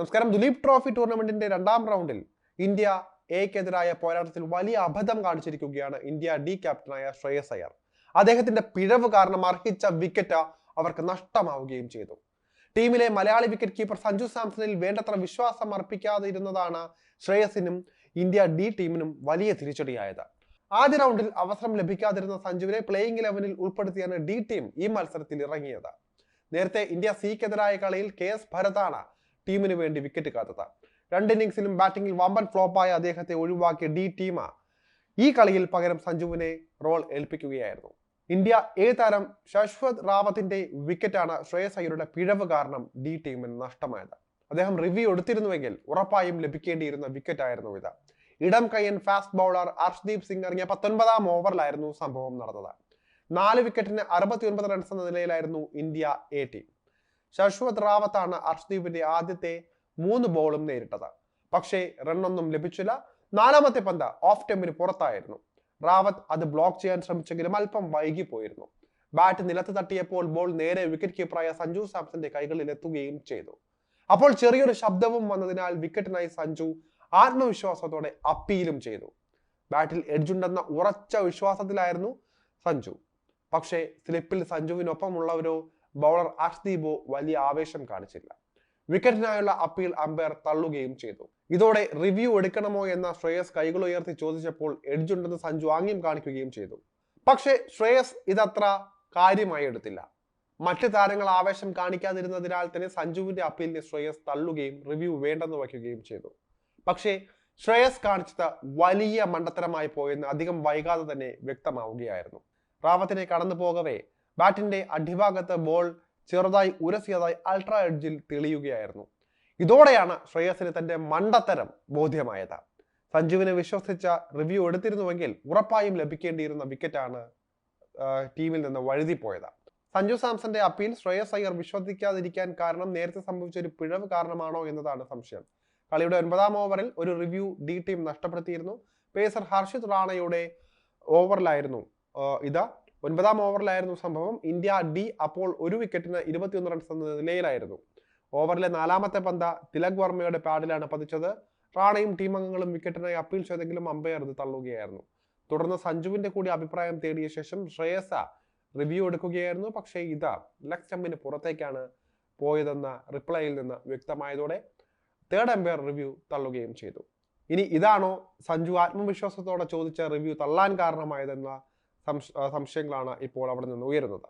നമസ്കാരം. ദുലീപ് ട്രോഫി ടൂർണമെന്റിന്റെ രണ്ടാം റൗണ്ടിൽ ഇന്ത്യ എക്കെതിരായ പോരാട്ടത്തിൽ വലിയ അബദ്ധം കാണിച്ചിരിക്കുകയാണ് ഇന്ത്യ ഡി ക്യാപ്റ്റനായ ശ്രേയസ് അയ്യർ. അദ്ദേഹത്തിന്റെ പിഴവ് കാരണം അർഹിച്ച വിക്കറ്റ് അവർക്ക് നഷ്ടമാവുകയും ചെയ്തു. ടീമിലെ മലയാളി വിക്കറ്റ് കീപ്പർ സഞ്ജു സാംസണിൽ വേണ്ടത്ര വിശ്വാസം അർപ്പിക്കാതിരുന്നതാണ് ശ്രേയസിനും ഇന്ത്യ ഡി ടീമിനും വലിയ തിരിച്ചടിയായത്. ആദ്യ റൗണ്ടിൽ അവസരം ലഭിക്കാതിരുന്ന സഞ്ജുവിനെ പ്ലേയിങ് ഇലവനിൽ ഉൾപ്പെടുത്തിയാണ് ഡി ടീം ഈ മത്സരത്തിൽ ഇറങ്ങിയത്. നേരത്തെ ഇന്ത്യ സിക്കെതിരായ കളിയിൽ കെ എസ് ഭരതാണ് ടീമിന് വേണ്ടി വിക്കറ്റ് കാത്തത്. രണ്ട് ഇന്നിംഗ്സിലും ബാറ്റിംഗിൽ വമ്പൻ ഫ്ലോപ്പായ അദ്ദേഹത്തെ ഒഴിവാക്കിയ ഡി ടീമ. ഈ കളിയിൽ പകരം സഞ്ജുവിനെ റോൾ ഏൽപ്പിക്കുകയായിരുന്നു. ഇന്ത്യ എ താരം ശശ്വത് റാവത്തിന്റെ വിക്കറ്റാണ് ശ്രേയസ് അയ്യരുടെ പിഴവ് കാരണം ഡി ടീമിന് നഷ്ടമായത്. അദ്ദേഹം റിവ്യൂ എടുത്തിരുന്നുവെങ്കിൽ ഉറപ്പായും ലഭിക്കേണ്ടിയിരുന്ന വിക്കറ്റ് ആയിരുന്നു ഇത്. ഇടം കയ്യൻ ഫാസ്റ്റ് ബൗളർ അർഷ്ദീപ് സിംഗ് ഇറങ്ങിയ പത്തൊൻപതാം ഓവറിലായിരുന്നു സംഭവം നടന്നത്. നാല് വിക്കറ്റിന് അറുപത്തിയൊൻപത് റൺസ് എന്ന നിലയിലായിരുന്നു ഇന്ത്യ എ ടീം. ശശ്വത് റാവത്താണ് അർഷ്ദീപിന്റെ ആദ്യത്തെ മൂന്ന് ബോളും നേരിട്ടത്. പക്ഷേ റണ്ണൊന്നും ലഭിച്ചില്ല. നാലാമത്തെ പന്ത് ഓഫ് ടെമ്പിന് പുറത്തായിരുന്നു. റാവത്ത് അത് ബ്ലോക്ക് ചെയ്യാൻ ശ്രമിച്ചെങ്കിലും അല്പം വൈകിപ്പോയിരുന്നു. ബാറ്റ് നിലത്ത് തട്ടിയപ്പോൾ ബോൾ നേരെ വിക്കറ്റ് കീപ്പറായ സഞ്ജു സാംസന്റെ കൈകളിൽ എത്തുകയും ചെയ്തു. അപ്പോൾ ചെറിയൊരു ശബ്ദവും വന്നതിനാൽ വിക്കറ്റിനായി സഞ്ജു ആത്മവിശ്വാസത്തോടെ അപ്പീലും ചെയ്തു. ബാറ്റിൽ എഡ്ജുണ്ടെന്ന ഉറച്ച വിശ്വാസത്തിലായിരുന്നു സഞ്ജു. പക്ഷേ സ്ലിപ്പിൽ സഞ്ജുവിനൊപ്പമുള്ളവരോ ബൗളർ അഷ്ദീപോ വലിയ ആവേശം കാണിച്ചില്ല. വിക്കറ്റിനായുള്ള അപ്പീൽ അമ്പയർ തള്ളുകയും ചെയ്തു. ഇതോടെ റിവ്യൂ എടുക്കണമോ എന്ന ശ്രേയസ് കൈകൾ ഉയർത്തി ചോദിച്ചപ്പോൾ എഡ്ജുണ്ടെന്ന് സഞ്ജു ആംഗ്യം കാണിക്കുകയും ചെയ്തു. പക്ഷേ ശ്രേയസ് ഇതത്ര കാര്യമായി എടുത്തില്ല. മറ്റ് താരങ്ങൾ ആവേശം കാണിക്കാതിരുന്നതിനാൽ തന്നെ സഞ്ജുവിന്റെ അപ്പീലിനെ ശ്രേയസ് തള്ളുകയും റിവ്യൂ വേണ്ടെന്ന് വയ്ക്കുകയും ചെയ്തു. പക്ഷേ ശ്രേയസ് കാണിച്ചത് വലിയ മണ്ടത്തരമായി പോയെന്ന് അധികം വൈകാതെ തന്നെ വ്യക്തമാവുകയായിരുന്നു. റാവത്തിനെ കടന്നു പോകവേ ബാറ്റിന്റെ അടിഭാഗത്ത് ബോൾ ചെറുതായി ഉരസിയതായി അൾട്രാ എഡ്ജിൽ തെളിയുകയായിരുന്നു. ഇതോടെയാണ് ശ്രേയസിന് തന്റെ മണ്ടത്തരം ബോധ്യമായത്. സഞ്ജുവിനെ വിശ്വസിച്ച റിവ്യൂ എടുത്തിരുന്നുവെങ്കിൽ ഉറപ്പായും ലഭിക്കേണ്ടിയിരുന്ന വിക്കറ്റാണ് ടീമിൽ നിന്ന് വഴുതിപ്പോയത്. സഞ്ജു സാംസന്റെ അപ്പീൽ ശ്രേയസ് അയ്യർ വിശ്വസിക്കാതിരിക്കാൻ കാരണം നേരത്തെ സംഭവിച്ച ഒരു പിഴവ് കാരണമാണോ എന്നതാണ് സംശയം. കളിയുടെ ഒൻപതാം ഓവറിൽ ഒരു റിവ്യൂ ഡി ടീം നഷ്ടപ്പെടുത്തിയിരുന്നു. പേസർ ഹർഷിത് റാണയുടെ ഓവറിലായിരുന്നു ഇത് ഒൻപതാം ഓവറിലായിരുന്നു സംഭവം. ഇന്ത്യ ഡി അപ്പോൾ ഒരു വിക്കറ്റിന് ഇരുപത്തിയൊന്ന് റൺസ് എന്ന നിലയിലായിരുന്നു. ഓവറിലെ നാലാമത്തെ പന്ത തിലക് വർമ്മയുടെ പാഡിലാണ് പതിച്ചത്. റാണയും ടീം അംഗങ്ങളും വിക്കറ്റിനായി അപ്പീൽ ചെയ്തെങ്കിലും അമ്പയർ ഇത് തള്ളുകയായിരുന്നു. തുടർന്ന് സഞ്ജുവിന്റെ കൂടി അഭിപ്രായം തേടിയ ശേഷം ശ്രേയസ റിവ്യൂ എടുക്കുകയായിരുന്നു. പക്ഷേ ഇത് ലെഗ് സ്റ്റമ്പിന് പുറത്തേക്കാണ് പോയതെന്ന റിപ്ലൈയിൽ നിന്ന് വ്യക്തമായതോടെ തേർഡ് അമ്പയർ റിവ്യൂ തള്ളുകയും ചെയ്തു. ഇനി ഇതാണോ സഞ്ജു ആത്മവിശ്വാസത്തോടെ ചോദിച്ച റിവ്യൂ തള്ളാൻ കാരണമായതെന്ന സംശയങ്ങളാണ് ഇപ്പോൾ അവിടെ നിന്ന് ഉയരുന്നത്.